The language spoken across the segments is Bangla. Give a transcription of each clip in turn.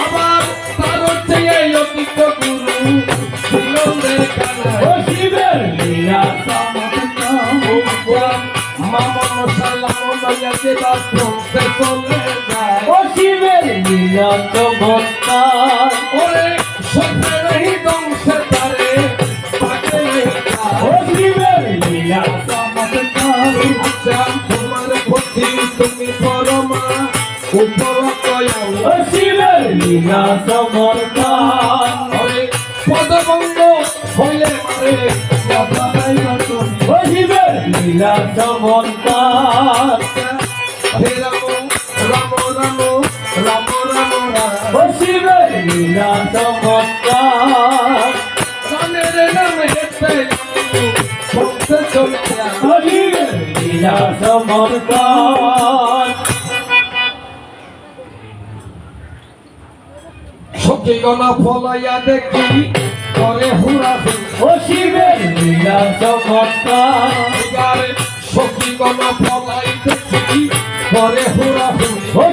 আবার তার হচ্ছে এই অতীত গুরু কানায় ও শিবের লীলা মামন সালাম ওরে সত্যে শিবের লীলা চমৎকার ওরে হইলে শিবের লীলা চমৎকার হে রাম রাম রাম রাম রাম শিবের লীলা চমৎকার রামের নামে হেতে চলে শিবের লীলা চমৎকার সখী গনা ফলাইয়া দেখি করে হুরা শিবের লীলা চমৎকার সখী গনা ফলাই দেখি করে হুরা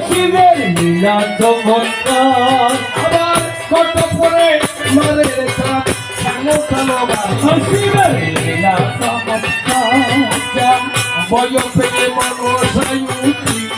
শিবের লীলা চমৎকার আবার কত পরে মারে রেখা শিবের লীলা চমৎকার পেলে মানুষ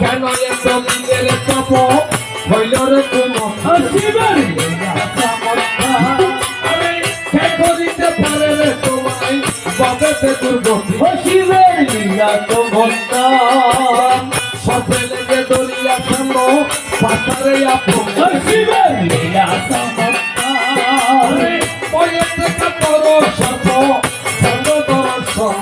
কেন এত দিনের তপ? হইল রে তোমার চমৎকার আমি কে করিতে পারে রে তোমায়? বাবেতে দুর্গতি। ও লীলা চমৎকার সপে লেগে দরিয়া সামো পাতারে আপন। ও কাপড় সর্ব সর্ব দর্শন।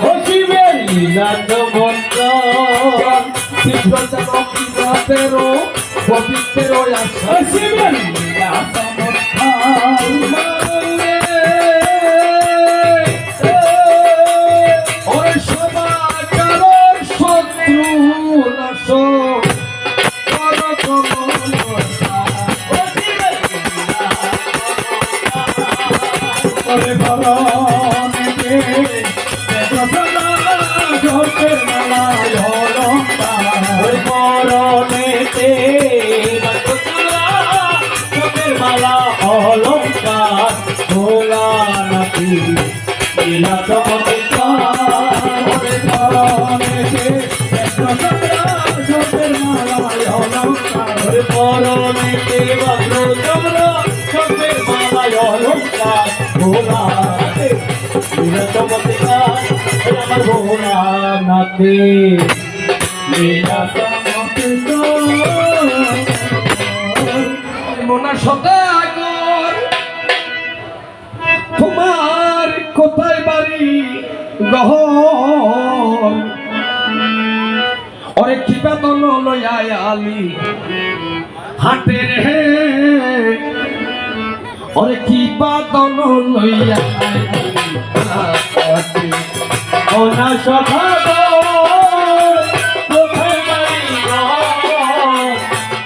অলঙ্কার ভোলা নাতি লীলা চমৎকার দেবসদা ঝোপের মালায় অলঙ্কার ভদ্রচন্দ্র ঝোপের মালায় অলঙ্কার ভোলা আমার ভোলা নাতি। মোনা সদাগর। তোমার কোথায় বাড়ি? গহর ওরে কি বেতন লইয়া আলি। হাটে রে ওরে কি বাদন লইয়া ঘর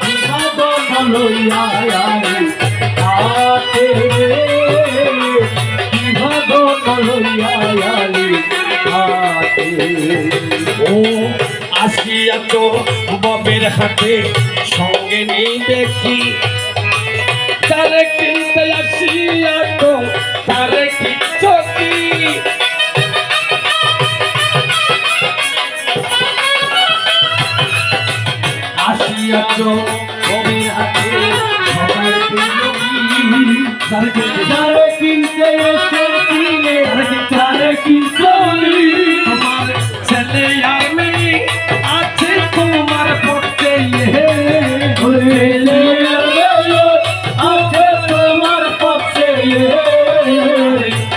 বিভাগন লইয়া আসিয়া তো ববের হাতে সঙ্গে নেই দেখি। তারে কিনতে আসিয়া তারে কি দিয়াছ কবির হাতে সবার যারে কিনতে এসে কিনে। যারে কিনতে তোমার ছেলে আর মেয়ে আছে, তোমার পড়তে আছে তোমার পড়তে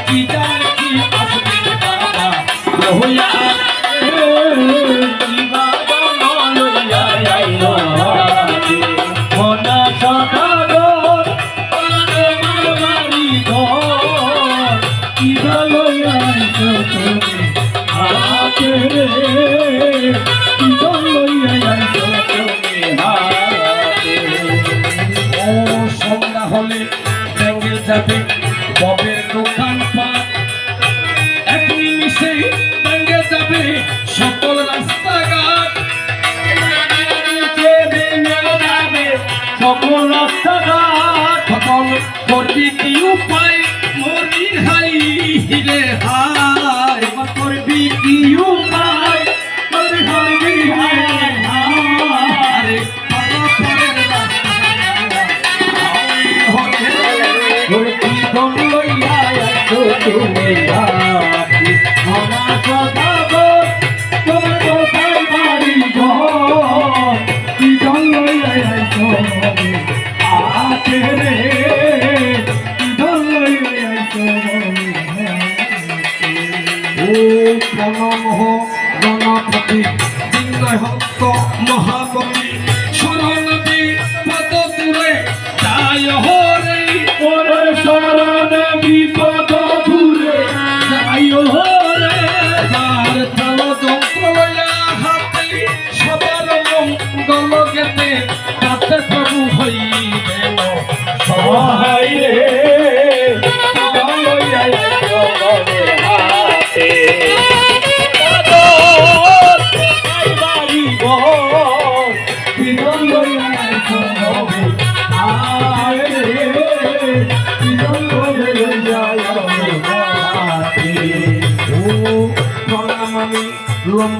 কি জানি আসবে বাবা ভেঙে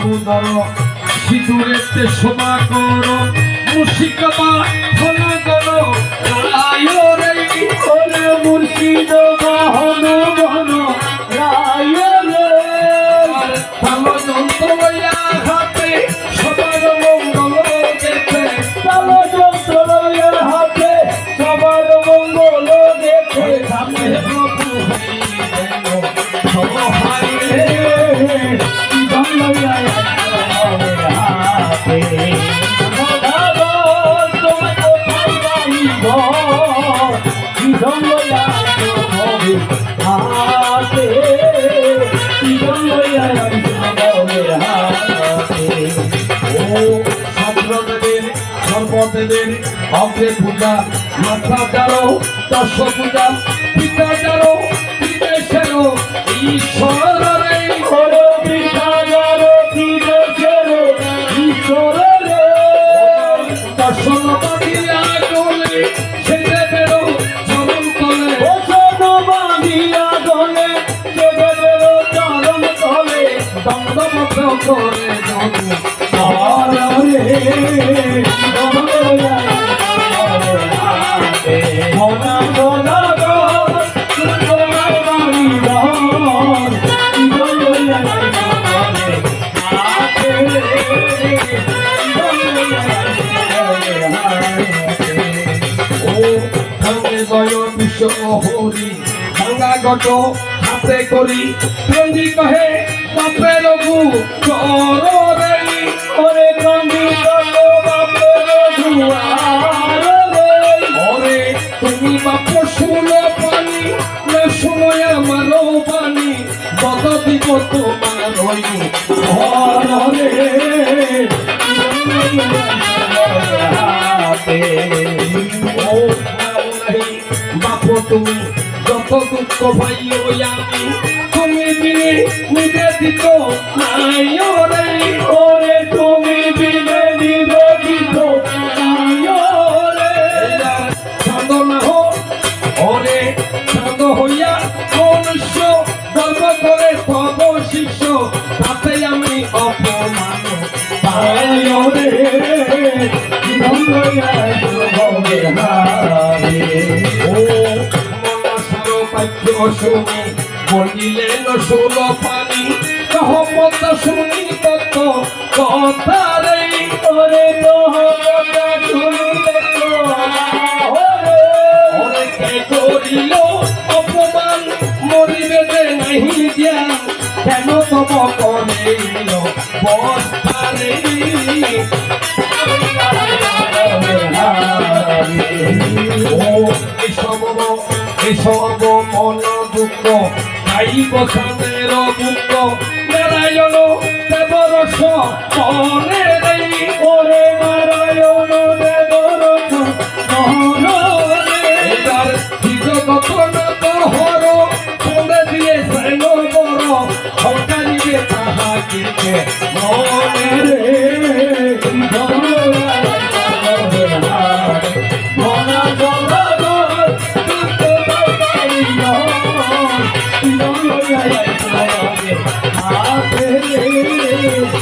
লম্বুদর সিঁদুরেতে শোভা করো। মুশিকবা ফল করো রায় রে মুর্শিদ বাহন। সর্বদেবের অগ্রে পূজা, মাথা জানো দশ পূজা পিতা জানো বিদেশেরও ঈশ্বর রে দর্শন বাঁধিয়া গলে সেটা বেরো, চরণ তলে। দণ্ডমত করে হরি ভাঙ্গা গট হাতে করি। প্রেমী কহে বাপে রঘু কর ওরে কান্দি কালো বাপের ওরে তুমি বাপ, শুনো পানি না শুনো আমার বাণী কত দিব তোমার হই ঘরে। ওই আমি তুমি বিনে নিজে দিত নাই ওরে ওরে তুমি বিনে নিবেদিত রে। সাধনা হো, ওরে সাধ হইয়া মনুষ্য গর্ব করে তব শিষ্য, তাতে আমি অপমান পাই রে। ধন্যবাদ হারে ও মনসার বাক্য শুনি বলিলেন ষোল পানি। কহমত শুনি তত কথা রে, ওরে তোহরা শুনিলে তো ওরে ওরে কে করিল অপমান, মরিবে যে নাহি জ্ঞান। কেন তব করিল বস্তারে সর্বমন দুঃখ তাই বসানের দুঃখ নারায়ণ, দেবরস মনে নেই ওরে নারায়ণ, দেবরস মন এবার বিজগতন হর করে দিয়ে সেন বড় হকারিবে তাহাকে মনে রে